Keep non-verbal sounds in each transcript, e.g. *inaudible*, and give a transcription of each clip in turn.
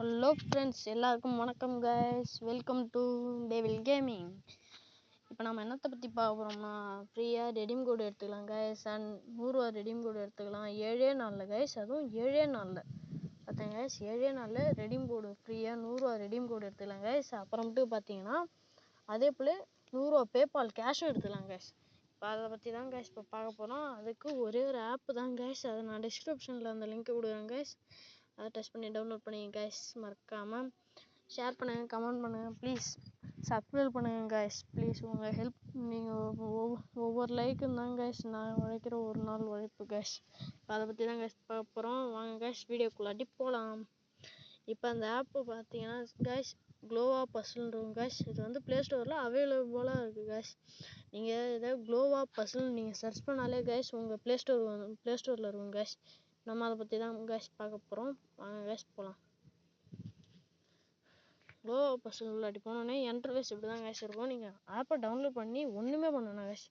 Hello friends எல்லாருக்கும் வணக்கம் guys welcome to devil gaming இப்போ நம்ம என்னத்தை பற்றி பார்க்க போகிறோம்னா ஃப்ரீயாக ரெடீம் கோடு எடுத்துக்கலாம் கைஸ் அண்ட் நூறுரூவா ரெடீம் கோடு எடுத்துக்கலாம். ஏழே நாளில் கைஸ் அதுவும் ஏழே நாளில். பார்த்தேன் கைஸ் ஏழே நாளில் ரெடீம் கோடு ஃப்ரீயாக நூறுரூவா ரெடீம் கோடு எடுத்துக்கலாம் கைஸ் அப்புறமேட்டு பார்த்தீங்கன்னா அதே போல் நூறுரூவா பேபால் கேஷும் எடுத்துக்கலாம் கைஸ் இப்போ அதை பற்றி தான் கைஸ் இப்போ பார்க்க போகிறோம் அதுக்கு ஒரே ஒரு ஆப்பு தான் கைஸ் அதை நான் டிஸ்கிரிப்ஷனில் அந்த லிங்க் கொடுக்குறேன் கைஸ் அதை டச் பண்ணி டவுன்லோட் பண்ணிங்க கைஸ் மறக்காமல் ஷேர் பண்ணுங்கள் கமெண்ட் பண்ணுங்கள் ப்ளீஸ் சப்ஸ்கிரைப் பண்ணுங்கள் கைஸ் ப்ளீஸ் உங்கள் ஹெல்ப் நீங்கள் ஒவ்வொரு லைக்கும் தான் கைஸ் நான் உழைக்கிற ஒரு நாள் உழைப்பு கைஸ் இப்போ அதை பற்றி தான் கைஸ் பார்க்க போகிறோம் வாங்க கைஸ் வீடியோக்குள்ளாட்டி போகலாம் இப்போ அந்த ஆப்பு பார்த்தீங்கன்னா கைஸ் க்ளோவா பஸ்ஸுன்றவங்க கைஸ் இது வந்து ப்ளே ஸ்டோரில் அவைலபிளாக இருக்குது கைஸ் நீங்கள் ஏதாவது க்ளோவா பஸ்ஸுன்னு நீங்கள் சர்ச் பண்ணாலே கைஸ் உங்கள் ப்ளே ஸ்டோர் ப்ளே ஸ்டோரில் இருக்கும் கைஸ் நம்ம அதை பற்றி தான் கைஸ் பார்க்க போகிறோம் வாங்க கைஸ் போகலாம் க்ளோவா பஸ்ஸில் உள்ளாட்டி போனோடனே என்டர்வேஸ் இப்படி தான் கைஸ் இருக்கும். நீங்கள் ஆப்பை டவுன்லோட் பண்ணி ஒன்றுமே பண்ணணும் கைஸ்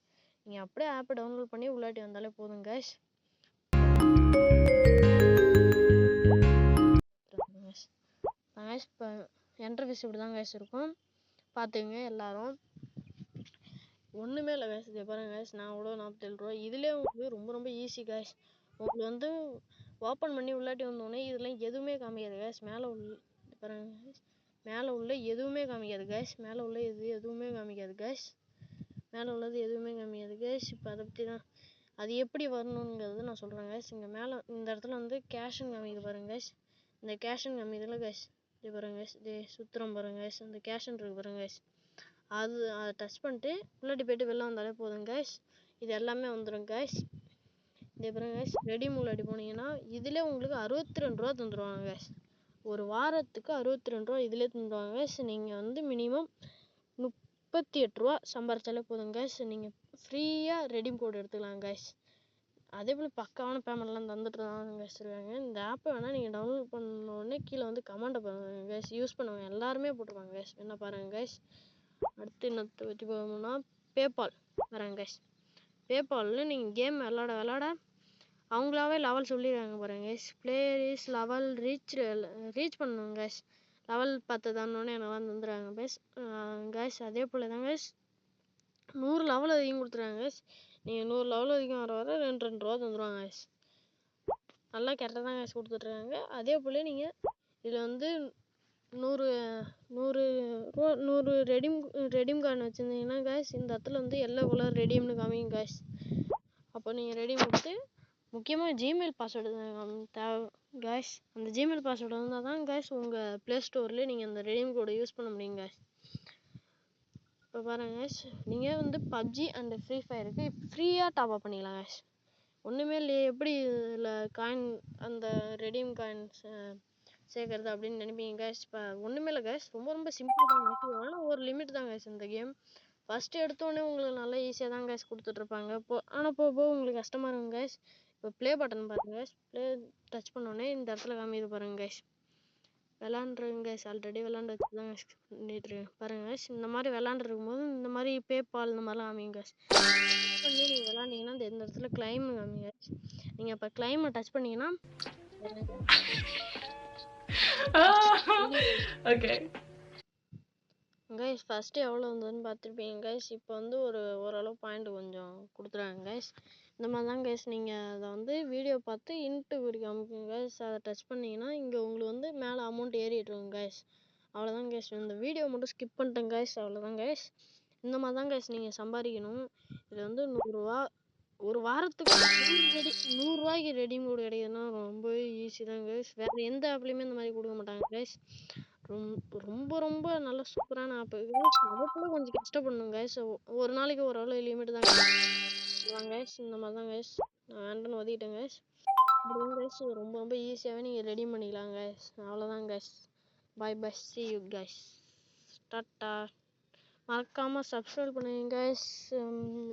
நீங்கள் அப்படியே ஆப்பை டவுன்லோட் பண்ணி உள்ளாட்டி வந்தாலே போதும் கைஸ் கைஸ் இப்போ இன்டர்ஃபேஸ் இப்படி தான் கைஸ் இருக்கும். பார்த்துங்க எல்லாரும். ஒன்றுமே இல்லை கைஸ் இதை பாருங்க கைஸ் நான் கூட நாற்பத்தேழு ரூபா இதுலேயே உங்களுக்கு ரொம்ப ரொம்ப ஈஸி கைஸ் உங்களுக்கு வந்து ஓப்பன் பண்ணி உள்ளாட்டி வந்தோடனே இதெல்லாம் எதுவுமே காமிக்காது கேஸ் மேலே உள்ள பாருங்க கைஸ் மேலே உள்ள எதுவுமே காமிக்காது கேஸ் மேலே உள்ள இது எதுவுமே காமிக்காது கேஸ் மேலே உள்ளது எதுவுமே காமிக்காது கேஸ் இப்போ அதை பற்றி தான் அது எப்படி வரணுங்கிறது நான் சொல்கிறேன் கேஸ் இங்கே மேலே இந்த இடத்துல வந்து கேஷுன்னு காமிக்குது பாருங்க கேஸ் இந்த கேஷுன்னு காமிக்குதுல கேஸ் இது பாருங்க கேஸ் இது சுத்திரம் பாருங்க கேஸ் இந்த கேஷன் இருக்கு பாருங்க கேஸ் அது அதை டச் பண்ணிட்டு உள்ளாட்டி போயிட்டு வெளில வந்தாலே போதும் கேஸ் இது எல்லாமே வந்துடும் கேஸ் இதே பாருங்க கைஸ் ரெடி முள்ளாடி போனீங்கன்னா இதுலேயே உங்களுக்கு அறுபத்தி ரெண்டு ரூபா தந்துடுவாங்க கைஸ் ஒரு வாரத்துக்கு அறுபத்தி ரெண்டு ரூபா இதிலே தந்துடுவாங்க கைஸ் நீங்கள் வந்து மினிமம் முப்பத்தி எட்டு ரூபா சம்பாரிச்சாலே போதும் கைஸ் நீங்கள் ஃப்ரீயாக ரெடீம் கோட் எடுத்துக்கலாம் கைஸ் அதே போல் பக்காவான பேமெண்ட்லாம் தந்துட்டு தான் கைஸ் இருக்காங்க இந்த ஆப்பை வேணால் நீங்கள் டவுன்லோட் பண்ண உடனே கீழே வந்து கமெண்ட்டை பாருங்க கைஸ் யூஸ் பண்ணுவாங்க எல்லாருமே போட்டிருப்பாங்க கேஷ் என்ன பாருங்க கேஷ் அடுத்து என்னத்தை பற்றி போகணும்னா பேபால் வராங்க கேஷ் பேபாலில் நீங்கள் கேம் விளாட விளாட அவங்களாவே லெவல் சொல்லிடுறாங்க பாருங்க guys player is level reach reach பண்ணுங்க கைஸ் லெவல் பத்து தானோடனே எனக்கு தந்துடுறாங்க கைஸ் கைஸ் அதே போல் தான் கைஸ் நூறு லெவல் அதிகம் கொடுத்துறாங்க கைஸ் நீங்கள் நூறு லெவல் அதிகம் வர வர ரெண்டு ரெண்டு ரூபா தந்துடுவாங்க கைஸ் நல்லா கரெக்டாக தான் கைஸ் கொடுத்துட்ருக்காங்க. அதே போல் நீங்கள் இதில் வந்து நூறு நூறு ரூபா நூறு ரெடிம் ரெடிம் கார்டு வச்சுருந்தீங்கன்னா கைஸ் இந்த இடத்துல வந்து எல்லோ கலர் ரெடியம்னு காமிக்கும் கைஸ் அப்போ நீங்கள் ரெடியம் கொடுத்து முக்கியமாக ஜிமெயில் பாஸ்வேர்டு தேவை காய்ஸ் அந்த ஜிமெயில் பாஸ்வேர்டு வந்தால் தான் கைஸ் உங்கள் ப்ளே ஸ்டோர்லேயே நீங்கள் அந்த ரெடீம் கோடை யூஸ் பண்ண முடியும் இப்போ பாருங்கள் கேஷ் நீங்கள் வந்து பப்ஜி அண்ட் ஃப்ரீ ஃபயருக்கு ஃப்ரீயாக டாப் அப் பண்ணிக்கலாம் கைஸ் ஒன்றுமே இல்லையே எப்படி இதில் காயின் அந்த ரெடீம் காயின்ஸ் சேர்க்கறது அப்படின்னு நினைப்பீங்க கேஷ் இப்போ ஒன்றுமே இல்லை கேஷ் ரொம்ப ரொம்ப சிம்பிள் தான் ஆனால் ஒரு லிமிட் தான் கேஷ் இந்த கேம் ஃபஸ்ட்டு எடுத்தோடனே உங்களுக்கு நல்லா ஈஸியாக தான் கேஷ் கொடுத்துட்ருப்பாங்க இப்போ ஆனால் போக போக உங்களுக்கு கஷ்டமாக இருக்கும் கேஷ் இப்போ ப்ளே பட்டன் பாருங்க கைஸ் ப்ளே டச் பண்ணோடனே இந்த இடத்துல காமிக்குது பாருங்க கைஸ் விளாண்டுருங்க கைஸ் ஆல்ரெடி விளாண்டு வச்சு தான் கைஸ் பண்ணிட்டுருக்கேன். பாருங்க கைஸ் இந்த மாதிரி விளாண்டுருக்கும் போது இந்த மாதிரி பேபால் இந்த மாதிரிலாம் காமிங்க கைஸ் பண்ணி நீங்கள் விளாண்டிங்கன்னா இந்த எந்த இடத்துல கிளைம் காமிங்க கைஸ் நீங்கள் இப்போ கிளைமை டச் பண்ணிங்கன்னா ஓகே *laughs* கைஸ் ஃபஸ்ட்டு எவ்வளோ வந்ததுன்னு பார்த்துருப்பீங்க கைஸ் இப்போ வந்து ஒரு ஓரளவு பாயிண்ட் கொஞ்சம் கொடுத்துருக்காங்க கைஸ் இந்த மாதிரி தான் கைஸ் நீங்கள் அதை வந்து வீடியோ பார்த்து இன்ட்டு குறி கைஸ் அதை டச் பண்ணிங்கன்னா இங்கே உங்களுக்கு வந்து மேலே அமௌண்ட் ஏறிட்டுருங்க கைஸ் அவ்வளோதான் கைஸ் இந்த வீடியோ மட்டும் ஸ்கிப் பண்ணிட்டேன் கைஸ் அவ்வளோதான் கைஸ் இந்த மாதிரி தான் கைஸ் நீங்கள் சம்பாதிக்கணும். இது வந்து நூறுரூவா ஒரு வாரத்துக்கு நூறு ரெடி நூறுரூவாய்க்கு ரெடிமேட் கிடைக்குதுன்னா ரொம்பவே ஈஸி தான் கைஸ் வேறு எந்த ஆப்லேயுமே இந்த மாதிரி கொடுக்க மாட்டாங்க கைஸ் ரொம்ப ரொம்ப ரொம்ப நல்ல சூப்பரான ஆப்பு அதை கூட கொஞ்சம் கஷ்டப்படணும் கைஸ் ஒரு நாளைக்கு ஒரு அளவு லிமிட் தான் கைஸ் இந்த மாதிரி தான் கைஸ் நான் வேண்டான்னு ஒதுக்கிட்டேன் கைஸ் இப்படிதான் கைஸ் ரொம்ப ரொம்ப ஈஸியாகவே நீங்கள் ரெடி பண்ணிக்கலாம் கைஸ் அவ்வளோதான் guys bye bye see you guys tata மறக்காமல் சப்ஸ்கிரைப் பண்ணுங்க கைஸ்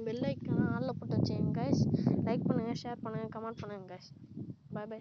பெல் ஐக்கான ஆளில் போட்டு வச்சுங்க கைஸ் லைக் பண்ணுங்கள் ஷேர் பண்ணுங்கள் கமெண்ட் பண்ணுங்கள் கைஸ் பாய் பாய்